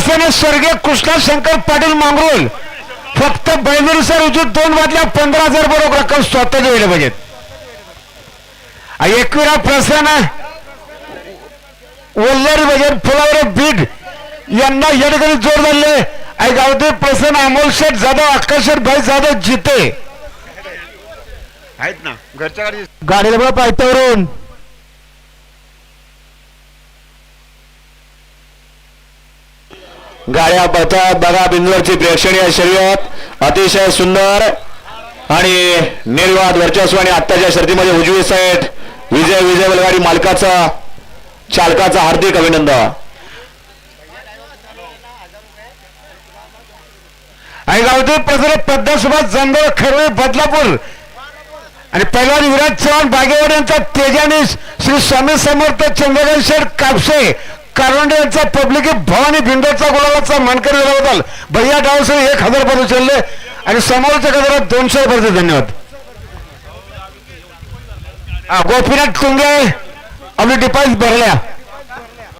प्रसन्न स्वर्गीय कृष्णा शंकर पाटील मांगरोल फक्त बैलूर सर उचित दोन वाजल्या पंधरा हजार बरोबर रक्कम स्वतः दिले पाहिजेत एकविरा प्रसन्न वल्लरी बजेट फुलावर बीड यांना या ठिकाणी जोर झाले आई गावते प्रसन्न अमोल शेठ जाधव शेठ भाई जाधव जिते. आहेत ना घरच्या गाडी गाडीला बघा पायथ्यावरून. गाड्या पळतात बघा बिंदूरची प्रेक्षणीय शर्यत. अतिशय सुंदर आणि निर्वाद वर्चस्व आणि आत्ताच्या शर्तीमध्ये उजवी साईड विजय विजय बलगाडी मालकाचा चालकाचा हार्दिक अभिनंदन. आणि गावते प्रसन्न पद्मसुभाष जंगल खरवे बदलापूर. आणि पहिलवान विराज चव्हाण बागेवाड यांचा तेजाने श्री स्वामी समर्थ चंद्रकांत शेठ कापसे. कारवंडे पब्लिक भवानी भिंडोचा गुलाबाचा मानकरी झाल्याबद्दल भैया डावसे एक हजार रुपये उचलले आणि समोरच्या गजरात दोनशे रुपयाचे धन्यवाद. हा, गोपीनाथ तुंगे आपली डिपॉझिट भरल्या.